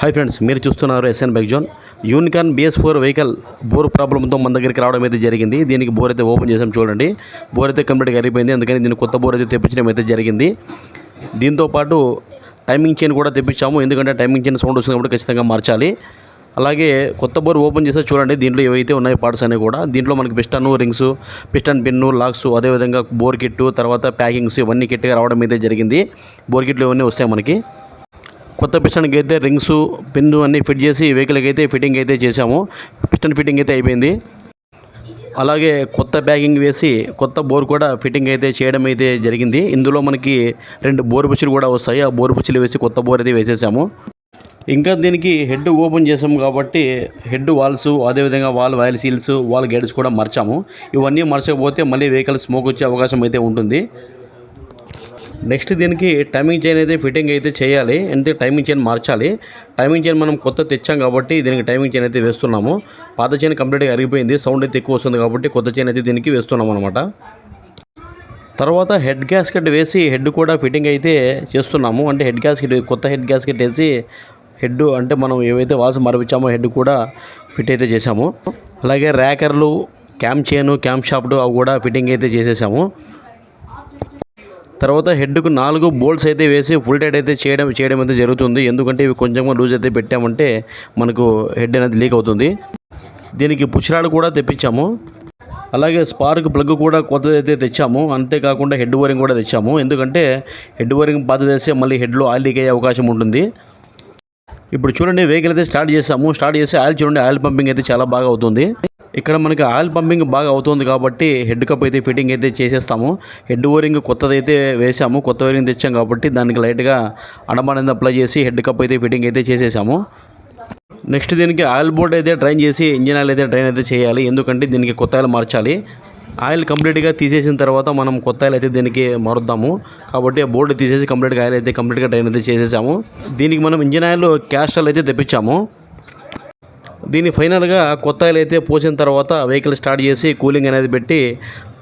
Hi friends మీరు చూస్తున్నారు SN bike zone Unicorn BS four vehicle bore ప్రాబ్లంతో మన దగ్గరికి రావడం అయితే జరిగింది. దీనికి బోర్ అయితే ఓపెన్ చేసాం చూడండి. బోర్ అయితే కంప్లీట్గా అయిపోయింది అందుకని దీన్ని కొత్త బోర్ అయితే తెప్పించడం అయితే జరిగింది. దీంతో పాటు టైమింగ్ చైన్ కూడా తెప్పించాము. ఎందుకంటే టైమింగ్ చైన్ సౌండ్ వస్తుంది కాబట్టి ఖచ్చితంగా మార్చాలి. అలాగే కొత్త బోర్ ఓపెన్ చేస్తే చూడండి. దీంట్లో ఏవైతే ఉన్నాయో పార్ట్స్ అనేవి కూడా. దీంట్లో మనకి piston rings piston pin locks అదేవిధంగా బోర్ కిట్టు తర్వాత ప్యాకింగ్స్ ఇవన్నీ కిట్గా రావడం అయితే జరిగింది. బోర్ కిట్లు ఇవన్నీ వస్తాయి మనకి. కొత్త పిస్టన్కి అయితే రింగ్స్ పిన్ను అన్నీ ఫిట్ చేసి వెహికల్కి అయితే ఫిట్టింగ్ అయితే చేసాము పిస్టన్ ఫిట్టింగ్ అయితే అయిపోయింది. అలాగే కొత్త బ్యాగింగ్ వేసి కొత్త బోర్ కూడా ఫిట్టింగ్ అయితే చేయడం అయితే జరిగింది. ఇందులో మనకి రెండు బోర్ బుచ్చులు కూడా వస్తాయి. ఆ బోర్ బుచ్చులు వేసి కొత్త బోర్ అయితే వేసేసాము. ఇంకా దీనికి హెడ్ ఓపెన్ చేసాము కాబట్టి హెడ్ వాల్స్ అదేవిధంగా valve oil seals valve guides కూడా మార్చాము. ఇవన్నీ మర్చకపోతే మళ్ళీ వెహికల్ స్మోక్ వచ్చే అవకాశం అయితే ఉంటుంది. నెక్స్ట్ దీనికి టైమింగ్ చైన్ అయితే ఫిట్టింగ్ అయితే చేయాలి. అంటే టైమింగ్ చైన్ మార్చాలి. టైమింగ్ చైన్ మనం కొత్త తెచ్చాం కాబట్టి దీనికి టైమింగ్ చైన్ అయితే వేస్తున్నాము. పాత చైన్ కంప్లీట్గా అరిగిపోయింది. సౌండ్ అయితే ఎక్కువ వస్తుంది కాబట్టి కొత్త చైన్ అయితే దీనికి వేస్తున్నాం అనమాట తర్వాత హెడ్ గ్యాస్కెట్ వేసి హెడ్ కూడా ఫిట్టింగ్ అయితే చేస్తున్నాము. అంటే హెడ్ గ్యాస్కెట్ కొత్త హెడ్ గ్యాస్కెట్ వేసి హెడ్ అంటే మనం ఏవైతే వాల్స్ మరపించామో హెడ్ కూడా ఫిట్ అయితే చేసాము అలాగే ర్యాకర్లు క్యామ్ చైన్ క్యామ్ షాఫ్ట్ అవి కూడా ఫిట్టింగ్ అయితే చేసేసాము. తర్వాత హెడ్కు నాలుగు బోల్ట్స్ అయితే వేసి ఫుల్ టైట్ అయితే చేయడం చేయడం అయితే జరుగుతుంది. ఎందుకంటే ఇవి కొంచెం లూజ్ అయితే పెట్టామంటే మనకు హెడ్ అనేది లీక్ అవుతుంది. దీనికి పుచ్చిరాడు కూడా తెప్పించాము. అలాగే స్పార్క్ ప్లగ్ కూడా కొత్తది అయితే తెచ్చాము. అంతేకాకుండా హెడ్ వైరింగ్ కూడా తెచ్చాము. ఎందుకంటే హెడ్ వైరింగ్ పాత చేస్తే మళ్ళీ హెడ్లో ఆయిల్ లీక్ అయ్యే అవకాశం ఉంటుంది. ఇప్పుడు చూడండి వెహికల్ అయితే స్టార్ట్ చేసాము. స్టార్ట్ చేసి ఆయిల్ చూడండి ఆయిల్ పంపింగ్ అయితే చాలా బాగా అవుతుంది. ఇక్కడ మనకి ఆయిల్ పంపింగ్ బాగా అవుతుంది కాబట్టి హెడ్ కప్ అయితే ఫిట్టింగ్ అయితే చేసేస్తాము. హెడ్ ఓరింగ్ కొత్తదైతే వేసాము కొత్త ఓరింగ్ తెచ్చాం కాబట్టి దానికి లైట్గా అడమాఅనేది అప్లై చేసి హెడ్ కప్ అయితే ఫిట్టింగ్ అయితే చేసేసాము. నెక్స్ట్ దీనికి ఆయిల్ బోర్డ్ అయితే డ్రైన్ చేసి ఇంజిన్ ఆయిల్ అయితే డ్రైన్ అయితే చేయాలి. ఎందుకంటే దీనికి కొత్త ఆయిల్ మార్చాలి. ఆయిల్ కంప్లీట్గా తీసేసిన తర్వాత మనం కొత్త ఆయిల్ అయితే దీనికి మారుద్దాము. కాబట్టి ఆ బోర్డు తీసేసి కంప్లీట్గా ఆయిల్ అయితే కంప్లీట్గా డ్రైన్ అయితే చేసేసాము. దీనికి మనం ఇంజిన్ ఆయిల్ క్యాస్ట్రాల్ అయితే తెప్పించాము. దీన్ని ఫైనల్గా కొత్త ఆయిల్ అయితే పోసిన తర్వాత వెహికల్ స్టార్ట్ చేసి కూలింగ్ అనేది పెట్టి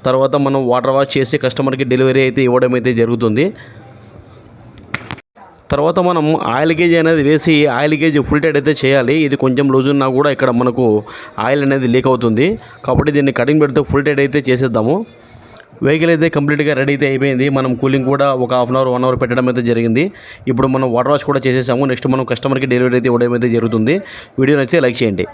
తర్వాత మనం వాటర్ వాష్ చేసి కస్టమర్కి డెలివరీ అయితే ఇవ్వడం అయితే జరుగుతుంది. తర్వాత మనం ఆయిల్ గేజ్ అనేది వేసి ఆయిల్ గేజ్ ఫుల్ టైట్ అయితే చేయాలి. ఇది కొంచెం లూజ్ ఉన్నా కూడా ఇక్కడ మనకు ఆయిల్ అనేది లీక్ అవుతుంది. కాబట్టి దీన్ని కటింగ్ పెడితే ఫుల్ టైట్ అయితే చేసేద్దాము. వెహికల్ అయితే కంప్లీట్గా రెడీ అయితే అయిపోయింది. మనం కూలింగ్ కూడా ఒక half an hour one hour పెట్టడం అయితే జరిగింది. ఇప్పుడు మనం వాటర్ వాష్ కూడా చేసేసాము. నెక్స్ట్ మనం కస్టమర్కి డెలివరీ అయితే ఇవ్వడం అయితే జరుగుతుంది. వీడియో నచ్చితే లైక్ చేయండి.